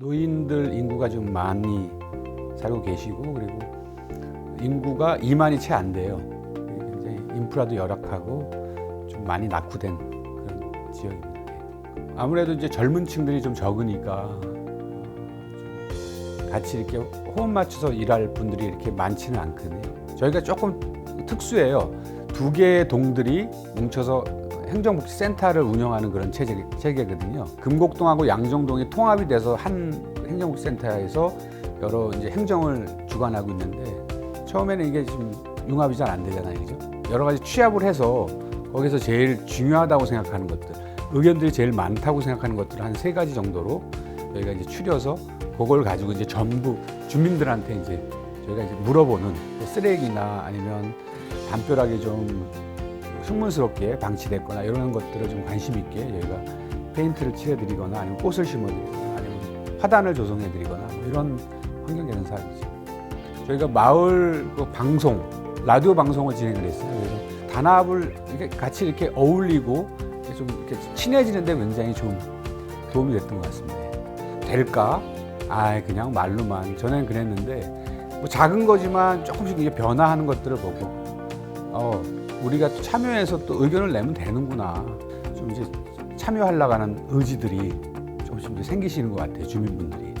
노인들 인구가 좀 많이 살고 계시고 그리고 인구가 2만이 채 안 돼요. 굉장히 인프라도 열악하고 좀 많이 낙후된 그런 지역입니다. 예. 아무래도 이제 젊은 층들이 좀 적으니까 어, 좀 같이 이렇게 호흡 맞춰서 일할 분들이 이렇게 많지는 않거든요. 저희가 조금 특수해요. 두 개의 동들이 뭉쳐서 행정복지센터를 운영하는 그런 체제, 체계거든요. 금곡동하고 양정동이 통합이 돼서 한 행정복지센터에서 여러 이제 행정을 주관하고 있는데 처음에는 이게 지금 융합이 잘 안 되잖아요, 그죠? 여러 가지 취합을 해서 거기서 제일 중요하다고 생각하는 것들, 의견들이 제일 많다고 생각하는 것들을 한 세 가지 정도로 저희가 이제 추려서 그걸 가지고 이제 전부 주민들한테 이제 저희가 이제 물어보는 뭐 쓰레기나 아니면 담벼락이 좀 흉문스럽게 방치됐거나 이런 것들을 좀 관심 있게 저희가 페인트를 칠해드리거나 아니면 꽃을 심어드리거나 아니면 화단을 조성해드리거나 뭐 이런 환경 개선 사업이죠. 저희가 마을 그 방송 라디오 방송을 진행을 했어요. 그래서 단합을 이렇게 같이 이렇게 어울리고 좀 이렇게 친해지는데 굉장히 좀 도움이 됐던 것 같습니다. 될까? 아, 그냥 말로만 전에는 그랬는데 뭐 작은 거지만 조금씩 이게 변화하는 것들을 보고 어, 우리가 또 참여해서 또 의견을 내면 되는구나. 좀 이제 참여하려고 하는 의지들이 조금씩 이제 생기시는 것 같아요, 주민분들이.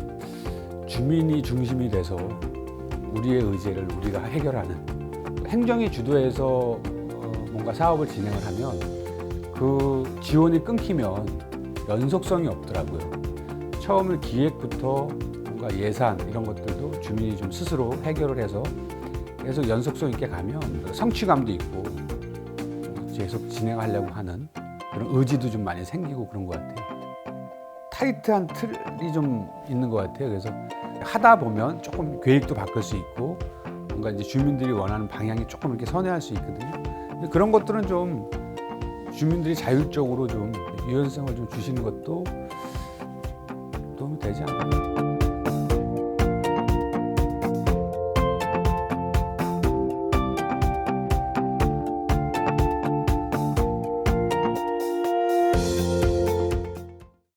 주민이 중심이 돼서 우리의 의제를 우리가 해결하는 행정이 주도해서 어, 뭔가 사업을 진행을 하면 그 지원이 끊기면 연속성이 없더라고요. 처음 기획부터 뭔가 예산 이런 것들도 주민이 좀 스스로 해결을 해서 계속 연속성 있게 가면 성취감도 있고 계속 진행하려고 하는 그런 의지도 좀 많이 생기고 그런 것 같아요. 타이트한 틀이 좀 있는 것 같아요. 그래서 하다 보면 조금 계획도 바꿀 수 있고 뭔가 이제 주민들이 원하는 방향이 조금 이렇게 선회할 수 있거든요. 근데 그런 것들은 좀 주민들이 자율적으로 좀 유연성을 좀 주시는 것도 도움이 되지 않나.